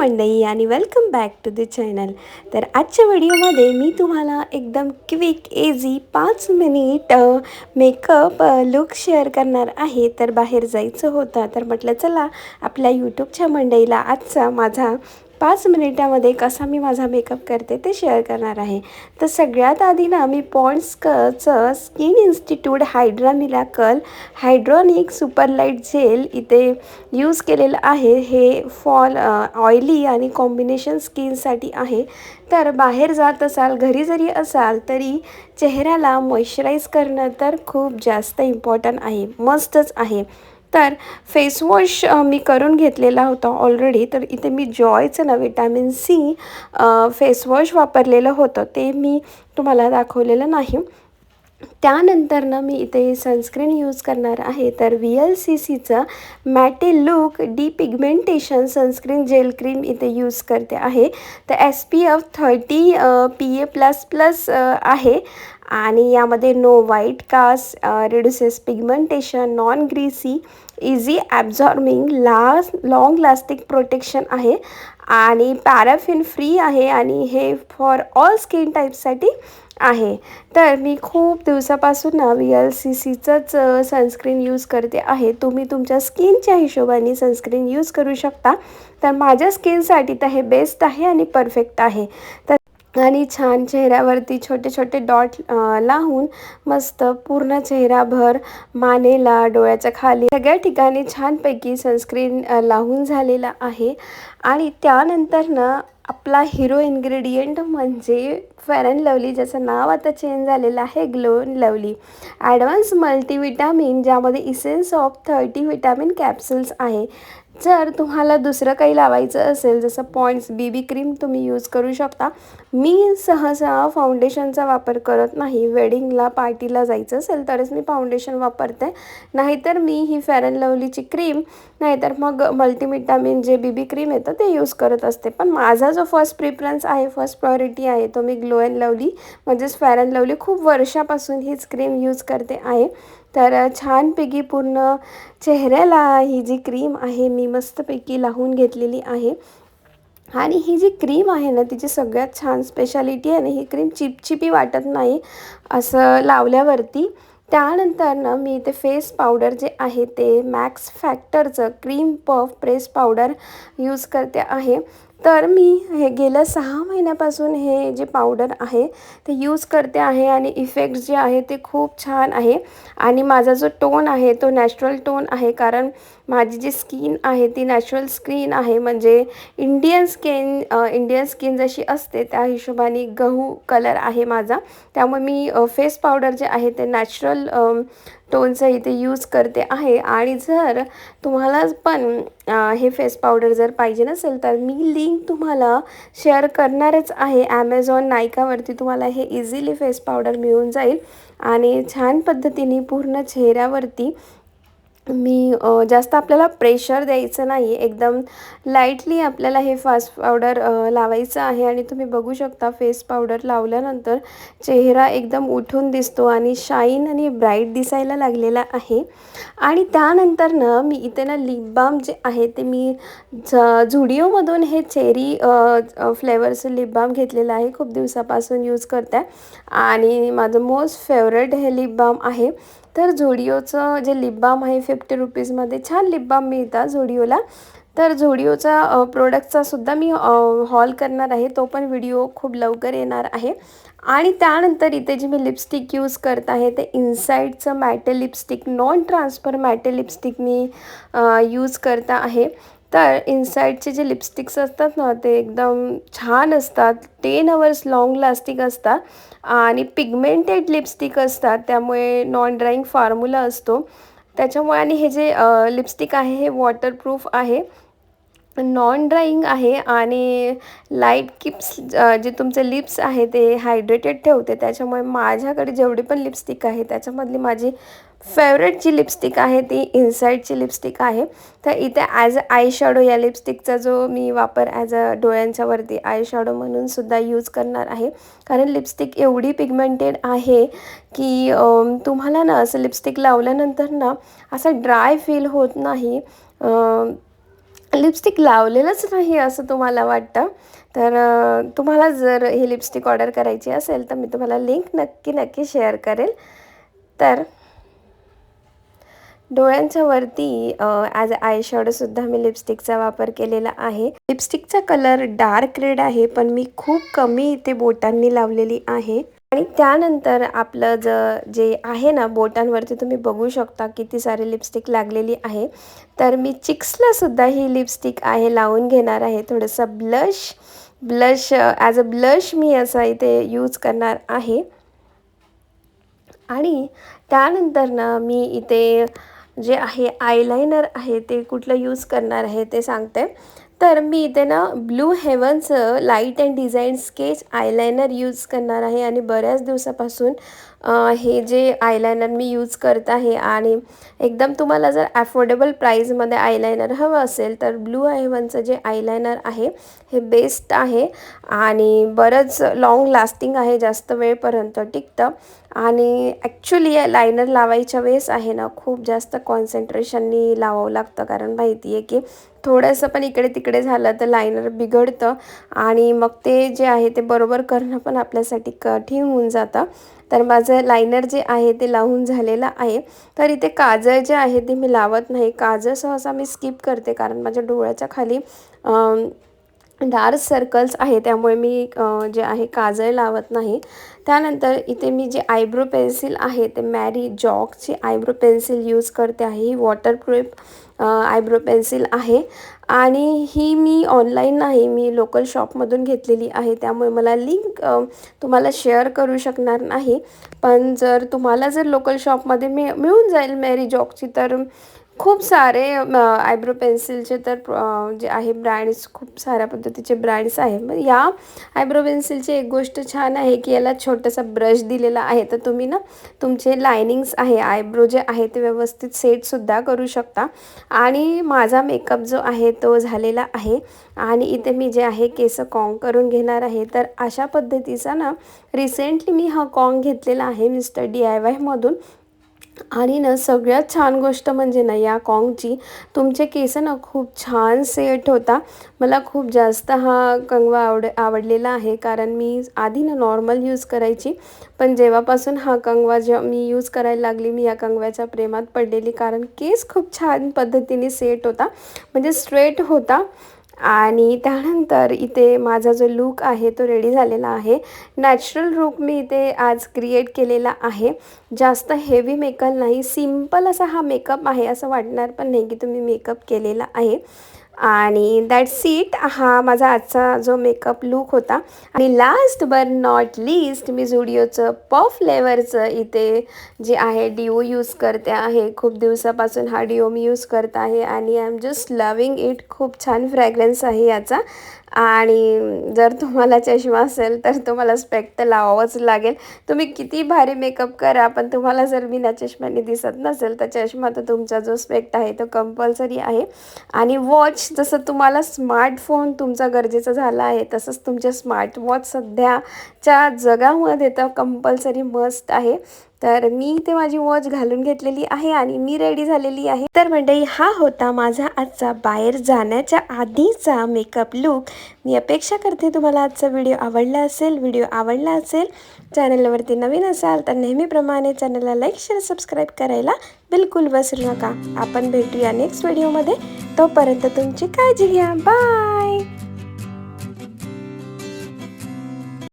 मंडई आणि welcome back to the channel तर आजच्या व्हिडिओमध्ये मी तुम्हाला एकदम क्विक एझी पाच मिनिट मेकअप लुक शेअर करणार आहे. तर बाहेर जायचं होतं. तर म्हटलं चला आपल्या यूट्यूबच्या मंडईला आजचा माझा पाच मिनिटामध्ये कसा मी माझा मेकअप करते ते शेअर करणार आहे. तर सगळ्यात आधी ना मी Pond's कचं skin institute hydra miracle hyaluronic super light gel इथे यूज केलेलं आहे. हे फॉल ऑइली आणि कॉम्बिनेशन स्किनसाठी आहे. तर बाहेर जात असाल घरी जरी असाल तरी चेहऱ्याला मॉइश्चराईज करणं तर खूप जास्त इम्पॉर्टंट आहे. मस्तच आहे. तर फेसवॉश मी करून घेतलेला होता ऑलरेडी तर इथे मी जॉयचं ना विटॅमिन सी फेसवॉश वापरलेलं होतं. ते मी तुम्हाला दाखवलेलं नाही. त्यानंतर ना मी इथे सनस्क्रीन यूज करणार आहे. तर व्ही एल सी सीचं matte look depigmentation sunscreen gel cream इथे यूज करते आहे. तर S P F thirty P A plus plus आहे. आणि यामध्ये no white cast reduces pigmentation non greasy easy absorbing last long lasting protection आहे. आणि पॅराफिन फ्री आहे आणि हे फॉर ऑल स्किन टाईपसाठी आहे. तर मी खूप दिवसापासून ना वी एल सी सीचंच सनस्क्रीन यूज करते आहे. तुम्ही तुमच्या स्किनच्या हिशोबाने सनस्क्रीन यूज करू शकता. तर माझ्या स्किनसाठी तर हे बेस्ट आहे आणि परफेक्ट आहे. तर आणि छान चेहऱ्यावरती छोटे छोटे डॉट लावून मस्त पूर्ण चेहराभर मानेला डोळ्याच्या खाली. सगळ्या ठिकाणी छानपैकी सनस्क्रीन लावून झालेला आहे. आणि त्यानंतर ना आपला हिरो इन्ग्रेडियंट म्हणजे फेअर अँड लवली ज्याचं नाव आता चेंज झालेलं आहे glow and lovely. Advance multivitamin ज्यामध्ये essence of thirty vitamin capsules आहे. जर तुम्हाला दुसरं काही लावायचं असेल जसं पॉईंट्स बी बी क्रीम तुम्ही यूज करू शकता. मी सहसा फाउंडेशनचा वापर करत नाही. वेडिंगला पार्टीला जायचं असेल तरच मी फाउंडेशन वापरते. नाहीतर मी ही फेअर अँड लवलीची क्रीम नाहीतर मग मल्टीविटॅमिन जे बी बी क्रीम येतं ते यूज करत असते. पण माझा जो फर्स्ट प्रिफरन्स आहे फर्स्ट प्रायोरिटी आहे तो मी ग्लो अँड लवली. म्हणजेच फेअर अँड लवली. खूप वर्षापासून हीच क्रीम यूज करते आहे. तर छानपैकी पूर्ण चेहऱ्याला ही जी क्रीम आहे मी मस्तपैकी लावून घेतलेली आहे. आणि ही जी क्रीम आहे ना तिची सगळ्यात छान स्पेशालिटी आहे ना ही क्रीम चिपचिपी वाटत नाही असं लावल्यावरती. त्यानंतर ना मी इथे फेस पावडर जे आहे ते Max फॅक्टरचं cream puff press powder use करते आहे. तर मी हे गेल्या सहा महिन्यापासून हे जे पावडर आहे ते यूज करते आहे आणि इफेक्ट जे आहे ते खूप छान आहे. आणि माझा जो टोन आहे तो नॅचरल टोन आहे. कारण माझी जी स्किन आहे ती नॅचरल स्किन आहे. म्हणजे इंडियन स्किन इंडियन स्किन जशी असते त्या हिशोबाने गहू कलर आहे माझा. त्यामुळे मी फेस पावडर जे आहे ते नॅचरल टोनचं इथे यूज करते आहे. आणि जर तुम्हाला पण हे फेस पावडर जर पाहिजे नसेल तर मी लिंक तुम्हाला शेअर करणारच आहे. ॲमेझॉन नायकावरती तुम्हाला हे इझिली फेस पावडर मिळून जाईल. आणि छान पद्धतीने पूर्ण चेहऱ्यावरती मी जास्त आपल्याला प्रेशर द्यायचं नाही एकदम लाईटली आपल्याला हे फास्ट पावडर लावायचं आहे आणि तुम्ही बघू शकता फेस पावडर लावल्यानंतर चेहरा एकदम उठून दिसतो आणि शाईन आणि ब्राईट दिसायला लागलेला आहे. आणि त्यानंतर ना मी इथे ना लिप बाम जे आहे ते मी झ झुडिओमधून हे चेरी फ्लेवरचं लिप बाम घेतलेलं आहे. खूप दिवसापासून यूज करते आणि माझं मोस्ट फेवरेट हे लिप बाम आहे. तर झोडिओचं जे लिप बाम आहे फिफ्टी रुपीजमध्ये छान लिप बाम मिळतात झोडिओला. तर झोडिओचा प्रोडक्टचा सुद्धा मी हॉल करणार आहे. तो पण व्हिडिओ खूप लवकर येणार आहे. आणि त्यानंतर इथे जी मी लिपस्टिक यूज करत आहे ते इनसाईडचं matte lipstick non transfer matte lipstick मी यूज करता आहे. तर इनसाईडचे जे लिपस्टिक्स असतात ना ते एकदम छान असतात. टेन अवर्स लाँग लास्टिक असतात. आणि पिगमेंटेड लिपस्टिक असतात. त्यामुळे नॉन ड्राईंग फॉर्म्युला असतो. त्याच्यामुळे आणि हे जे लिपस्टिक आहे हे वॉटरप्रूफ आहे. नॉन ड्राईंग आहे आणि लाइट किप्स जे तुमचे लिप्स आहे ते हायड्रेटेड ठेवते. त्याच्यामुळे माझ्याकडे जेवढी पण लिपस्टिक आहे त्याच्यामधली माझी फेवरेट जी लिपस्टिक आहे ती इन्साईडची लिपस्टिक आहे. तर इथे ॲज अ आय शॅडो या लिपस्टिकचा जो मी वापर ॲज अ डोळ्यांच्यावरती आय शॅडो म्हणून सुद्धा यूज करणार आहे. कारण लिपस्टिक एवढी पिगमेंटेड आहे की तुम्हाला ना असं लिपस्टिक लावल्यानंतर ना असं ड्राय फील होत नाही. लिपस्टिक लावलेलंच नाही असं तुम्हाला वाटतं. तर तुम्हाला जर ही लिपस्टिक ऑर्डर करायची असेल तर मी तुम्हाला लिंक नक्की नक्की शेअर करेल. तर डोळ्यांच्या वरती ॲज अ आय शॅडोसुद्धा मी लिपस्टिकचा वापर केलेला आहे. लिपस्टिकचा कलर डार्क रेड आहे पण मी खूप कमी इथे बोटांनी लावलेली आहे. आणि त्यानंतर आपलं ज जे आहे ना बोटांवरती तुम्ही बघू शकता किती सारी लिपस्टिक लागलेली आहे. तर मी चिक्सला सुद्धा ही लिपस्टिक आहे लावून घेणार आहे. थोडंसं blush blush as a blush मी असा इथे यूज करणार आहे. आणि त्यानंतर ना मी इथे जे आहे आयलायनर आहे ते कुठलं यूज करणार आहे ते सांगते. तर मी इथे ना blue हेवन्सचं light and design sketch eyeliner use करणार आहे आणि बऱ्याच दिवसापासून हे जे आयलायनर मी यूज करत आहे आणि एकदम तुम्हाला जर ॲफोर्डेबल प्राईजमध्ये आयलायनर हवं असेल तर ब्लू हेवनचं जे आयलायनर आहे हे बेस्ट आहे आणि बरंच लाँग लास्टिंग आहे जास्त वेळपर्यंत टिकतं. आणि ॲक्च्युली लायनर लावायच्या वेळेस आहे ना खूप जास्त कॉन्सन्ट्रेशननी लावावं लागतं. कारण माहिती आहे की थोडंसं पण इकडे तिकडे झालं तर लायनर बिघडतं आणि मग ते जे आहे ते बरोबर करणं पण आपल्यासाठी कठीण होऊन जातं. तर माझं लायनर जे आहे ते लावून झालेलं आहे. तर इथे काजळ जे आहे ते मी लावत नाही. काजळ सहसा मी स्किप करते कारण माझ्या डोळ्याच्या खाली डार्क सर्कल्स आहे त्यामुळे मी जे आहे काजळ लावत नाही. त्यानंतर इथे मी जे आयब्रो पेन्सिल आहे ते मॅरी जॉकची आयब्रो पेन्सिल यूज करते आहे. ही वॉटरप्रूफ आयब्रो पेन्सिल आहे. आणि ही मी ऑनलाईन नाही मी लोकल शॉपमधून घेतलेली आहे. त्यामुळे मला लिंक तुम्हाला शेअर करू शकणार नाही. पण जर तुम्हाला जर लोकल शॉपमध्ये मिळ मिळून जाईल मॅरी जॉकची तर खूप सारे आयब्रो पेन्सिलचे तर जे आहे ब्रँड्स खूप साऱ्या पद्धतीचे ब्रँड्स आहे मग या आयब्रो पेन्सिलची एक गोष्ट छान आहे की याला छोटासा ब्रश दिलेला आहे. तर तुम्ही ना तुमचे लायनिंग्स आहे आयब्रो जे आहे ते व्यवस्थित सेटसुद्धा करू शकता. आणि माझा मेकअप जो आहे तो झालेला आहे. आणि इथे मी जे आहे केस कॉंग करून घेणार आहे. तर अशा पद्धतीचा ना रिसेंटली मी हा कॉंग घेतलेला आहे मिस्टर डी आय वायमधून आणि ना सगळ्यात छान गोष्ट म्हणजे ना या कॉंगची तुमचे केस ना खूप छान सेट होता. मला खूप जास्त हा कंगवा आवड आवडलेला आहे कारण मी आधी ना नॉर्मल यूज करायची पण जेव्हापासून हा कंगवा जेव्हा मी यूज करायला लागली मी या कंगव्याच्या प्रेमात पडलेली कारण केस खूप छान पद्धतीने सेट होता. म्हणजे स्ट्रेट होता. आणि त्यानंतर इथे माझा जो लूक आहे तो रेडी झालेला आहे. नॅचरल लूक मी इथे आज क्रिएट केलेला आहे. जास्त हेवी मेकअप नाही. सिंपल असा हा मेकअप आहे असं वाटणार पण नाही की तुम्ही मेकअप केलेला आहे. आणि दॅट्स इट हा माझा आजचा जो मेकअप लूक होता. आणि लास्ट बर नॉट लिस्ट मी झुडिओचं पफ फ्लेवरचं इथे जे आहे डिओ यूज करते आहे. खूप दिवसापासून हा डिओ मी यूज करत आहे आणि I am just loving it खूप छान फ्रॅग्रन्स आहे याचा. आणि जर तुम्हाला चष्मा असेल तर तुम्हाला स्पेक्ट तर लावावंच लागेल. तुम्ही किती भारी मेकअप करा पण तुम्हाला जर बिना चष्म्याने दिसत नसेल तर चष्मा तर तुमचा जो स्पेक्ट आहे तो कंपल्सरी आहे. आणि वॉच जसं तुम्हाला स्मार्टफोन तुमचा गरजेचा झाला आहे तसंच तुमचे स्मार्टवॉच सध्याच्या जगामध्ये तर कंपल्सरी मस्ट आहे. तर मी ते माझी वॉच घालून घेतलेली आहे आणि मी रेडी झालेली आहे. तर मंडळी हा होता माझा आजचा बाहेर जाण्याच्या आधीचा मेकअप लुक मी अपेक्षा करते तुम्हाला आजचा व्हिडिओ आवडला असेल व्हिडिओ आवडला असेल चॅनलवरती नवीन असाल तर नेहमीप्रमाणे चॅनलला लाईक शेअर सबस्क्राईब करायला बिलकुल विसरू नका. आपण भेटूया नेक्स्ट व्हिडिओमध्ये तोपर्यंत तुमची काळजी घ्या. बाय